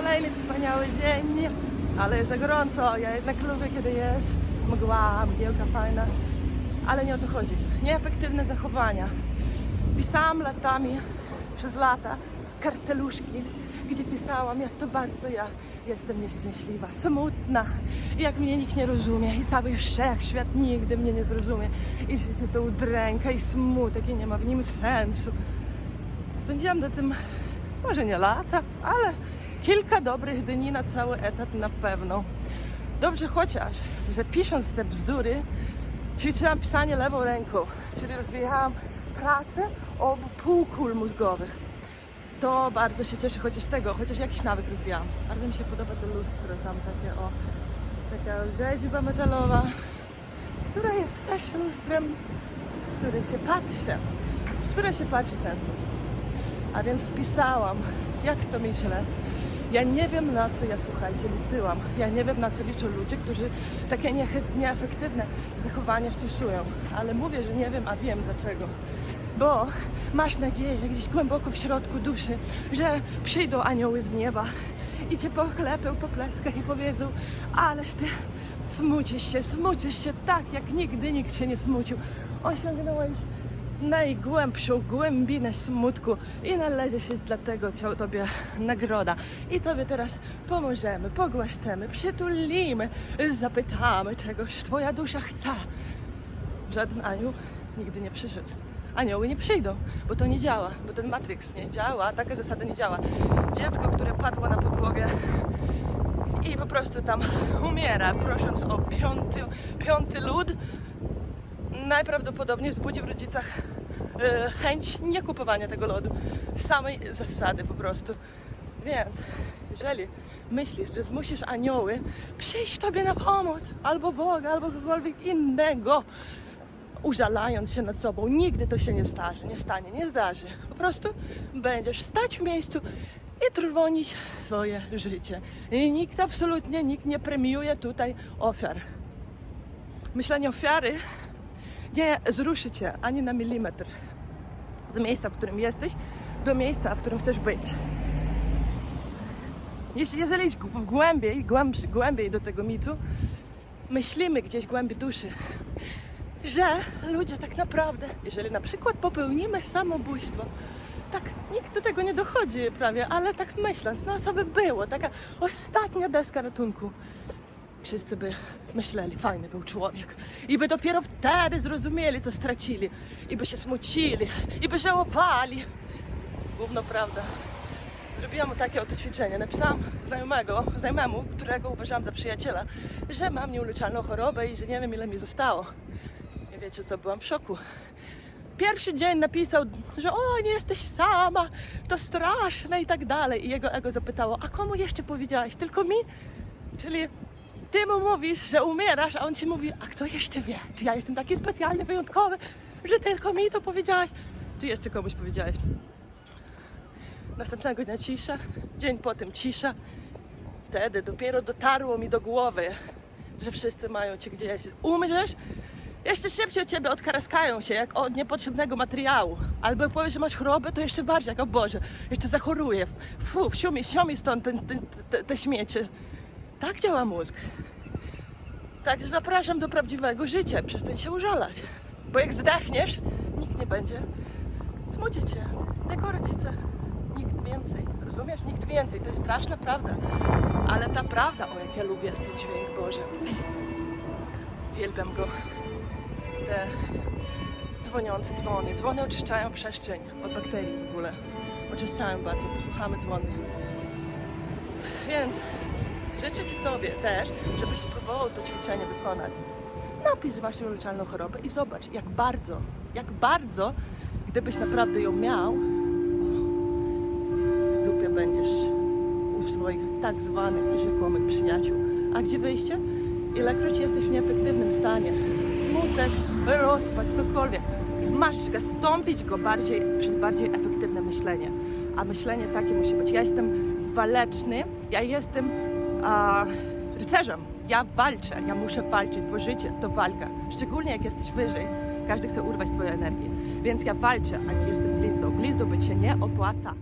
Kolejny wspaniały dzień, ale jest za gorąco. Ja jednak lubię, kiedy jest mgła, mgiełka fajna, ale nie o to chodzi. Nieefektywne zachowania. Pisałam latami, przez lata, karteluszki, gdzie pisałam, jak to bardzo ja jestem nieszczęśliwa, smutna, jak mnie nikt nie rozumie i cały wszechświat nigdy mnie nie zrozumie i życie to udręka i smutek i nie ma w nim sensu. Spędziłam na tym może nie lata, ale kilka dobrych dni na cały etat na pewno. Dobrze chociaż, że pisząc te bzdury, ćwiczyłam pisanie lewą ręką, czyli rozwijałam pracę obu półkul mózgowych. To bardzo się cieszę chociaż tego, chociaż jakiś nawyk rozwijałam. Bardzo mi się podoba to lustro, tam takie o, taka rzeźba metalowa, która jest też lustrem, w które się patrzę, w które się patrzy często. A więc spisałam, jak to myślę. Ja nie wiem na co ja słuchajcie liczyłam. Ja nie wiem na co liczą ludzie, którzy takie nieefektywne zachowania stosują. Ale mówię, że nie wiem, a wiem dlaczego. Bo masz nadzieję gdzieś głęboko w środku duszy, że przyjdą anioły z nieba i cię poklepią po pleckach i powiedzą, ależ ty smucisz się, smucisz się tak, jak nigdy nikt się nie smucił. Osiągnąłeś najgłębszą głębinę smutku i należy się dlatego tobie nagroda. I tobie teraz pomożemy, pogłaszczemy, przytulimy, zapytamy czegoś twoja dusza chce. Żaden anioł nigdy nie przyszedł. Anioły nie przyjdą, bo to nie działa, bo ten Matrix nie działa, taka zasada nie działa. Dziecko, które padło na podłogę i po prostu tam umiera, prosząc o piąty, piąty lód, najprawdopodobniej wzbudzi w rodzicach e, chęć nie kupowania tego lodu. Samej zasady po prostu. Więc jeżeli myślisz, że zmusisz anioły przyjść tobie na pomoc, albo Boga, albo kogokolwiek innego, użalając się nad sobą, nigdy to się nie starzy, nie stanie, nie zdarzy. Po prostu będziesz stać w miejscu i trwonić swoje życie. I nikt, absolutnie nikt nie premiuje tutaj ofiar. Myślenie ofiary nie zruszy cię ani na milimetr z miejsca, w którym jesteś, do miejsca, w którym chcesz być. Jeśli iść w głębiej, głębszy, głębiej do tego mitu, myślimy gdzieś głębiej duszy, że ludzie tak naprawdę, jeżeli na przykład popełnimy samobójstwo, tak nikt do tego nie dochodzi prawie, ale tak myśląc, no co by było, taka ostatnia deska ratunku. Wszyscy by myśleli, fajny był człowiek. I by dopiero wtedy zrozumieli, co stracili. I by się smucili. I by żałowali. Gówno prawda. Zrobiłam mu takie oto ćwiczenie. Napisałam znajomego, znajomemu, którego uważałam za przyjaciela, że mam nieuleczalną chorobę i że nie wiem ile mi zostało. Nie wiecie co, byłam w szoku. Pierwszy dzień napisał, że o, nie jesteś sama, to straszne i tak dalej. I jego ego zapytało, a komu jeszcze powiedziałaś? Tylko mi? Czyli ty mu mówisz, że umierasz, a on ci mówi, a kto jeszcze wie? Czy ja jestem taki specjalny, wyjątkowy, że tylko mi to powiedziałaś? Czy jeszcze komuś powiedziałaś? Następnego dnia cisza, dzień potem cisza. Wtedy dopiero dotarło mi do głowy, że wszyscy mają cię gdzieś. Umrzesz, jeszcze szybciej od ciebie odkaraskają się, jak od niepotrzebnego materiału. Albo jak powiesz, że masz chorobę, to jeszcze bardziej, jak o Boże, jeszcze zachoruję. Fu, siumi, siumi stąd te, te, te, te śmiecie. Tak działa mózg. Także zapraszam do prawdziwego życia. Przestań się użalać. Bo jak zdechniesz, nikt nie będzie smucić się. Tylko rodzice. Nikt więcej. Rozumiesz? Nikt więcej. To jest straszna prawda. Ale ta prawda, o jak ja lubię ten dźwięk Boże. Uwielbiam go. Te dzwoniące dzwony. Dzwony oczyszczają przestrzeń od bakterii w ogóle. Oczyszczają bardzo. Posłuchamy dzwony. Więc życzę Ci Tobie też, żebyś spróbował to ćwiczenie wykonać. Napisz, że masz nieuleczalną chorobę i zobacz, jak bardzo, jak bardzo, gdybyś naprawdę ją miał, w dupie będziesz u swoich tak zwanych rzekomych przyjaciół. A gdzie wyjście? Ilekroć jesteś w nieefektywnym stanie, smutek, rozpacz, cokolwiek, masz zastąpić go bardziej przez bardziej efektywne myślenie. A myślenie takie musi być. Ja jestem waleczny, ja jestem a, rycerzem. Ja walczę, ja muszę walczyć, bo życie to walka. Szczególnie jak jesteś wyżej, każdy chce urwać twoją energię. Więc ja walczę, a nie jestem glizdą. Glizdą być się nie opłaca.